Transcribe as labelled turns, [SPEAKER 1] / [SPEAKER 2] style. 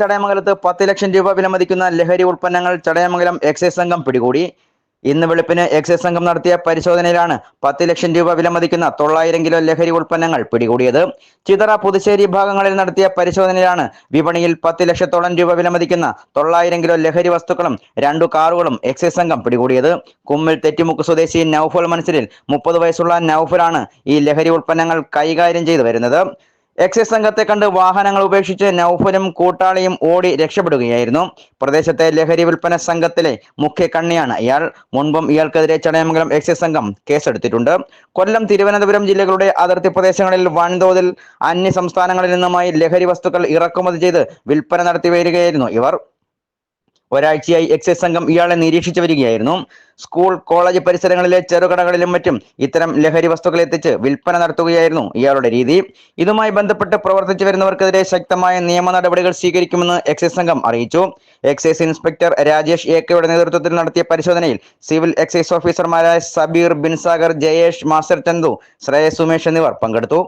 [SPEAKER 1] ചടയമംഗലത്ത് പത്ത് ലക്ഷം രൂപ വിലമതിക്കുന്ന ലഹരി ഉൽപ്പന്നങ്ങൾ ചടയമംഗലം എക്സൈസ് സംഘം പിടികൂടി. ഇന്ന് വെളുപ്പിന് എക്സൈസ് സംഘം നടത്തിയ പരിശോധനയിലാണ് പത്ത് ലക്ഷം രൂപ വിലമതിക്കുന്ന തൊള്ളായിരം കിലോ ലഹരി ഉൽപ്പന്നങ്ങൾ പിടികൂടിയത്. ചിതറ പുതുശ്ശേരി ഭാഗങ്ങളിൽ നടത്തിയ പരിശോധനയിലാണ് വിപണിയിൽ പത്ത് ലക്ഷത്തോളം രൂപ വിലമതിക്കുന്ന തൊള്ളായിരം കിലോ ലഹരി വസ്തുക്കളും രണ്ടു കാറുകളും എക്സൈസ് സംഘം പിടികൂടിയത്. കുമ്മിൽ തെറ്റിമുക്ക് സ്വദേശി നൌഫൽ മനസ്സിലിൽ മുപ്പത് വയസ്സുള്ള നൌഫലാണ് ഈ ലഹരി ഉൽപ്പന്നങ്ങൾ കൈകാര്യം ചെയ്തു വരുന്നത്. എക്സൈസ് സംഘത്തെ കണ്ട് വാഹനങ്ങൾ ഉപേക്ഷിച്ച് നൌഫലും കൂട്ടാളിയും ഓടി രക്ഷപ്പെടുകയായിരുന്നു. പ്രദേശത്തെ ലഹരി വിൽപ്പന സംഘത്തിലെ മുഖ്യ കണ്ണിയാണ് ഇയാൾ. മുൻപും ഇയാൾക്കെതിരെ ചടയമംഗലം എക്സൈസ് സംഘം കേസെടുത്തിട്ടുണ്ട്. കൊല്ലം തിരുവനന്തപുരം ജില്ലകളുടെ അതിർത്തി പ്രദേശങ്ങളിൽ വൻതോതിൽ അന്യ സംസ്ഥാനങ്ങളിൽ നിന്നുമായി ലഹരി വസ്തുക്കൾ ഇറക്കുമതി ചെയ്ത് വിൽപ്പന നടത്തി വരികയായിരുന്നു ഇവർ. ഒരാഴ്ചയായി എക്സൈസ് സംഘം ഇയാളെ നിരീക്ഷിച്ചു വരികയായിരുന്നു. സ്കൂൾ കോളേജ് പരിസരങ്ങളിലെ ചെറുകടകളിലും മറ്റും ഇത്തരം ലഹരി വസ്തുക്കൾ എത്തിച്ച് വിൽപ്പന നടത്തുകയായിരുന്നു ഇയാളുടെ രീതി. ഇതുമായി ബന്ധപ്പെട്ട് പ്രവർത്തിച്ചു വരുന്നവർക്കെതിരെ ശക്തമായ നിയമ നടപടികൾ സ്വീകരിക്കുമെന്ന് എക്സൈസ് സംഘം അറിയിച്ചു. എക്സൈസ് ഇൻസ്പെക്ടർ രാജേഷ് ഏക്കയുടെ നേതൃത്വത്തിൽ നടത്തിയ പരിശോധനയിൽ സിവിൽ എക്സൈസ് ഓഫീസർമാരായ സബീർ ബിൻസാഗർ ജയേഷ് മാസ്റ്റർ ചന്തു ശ്രേയസ് സുമേഷ് എന്നിവർ പങ്കെടുത്തു.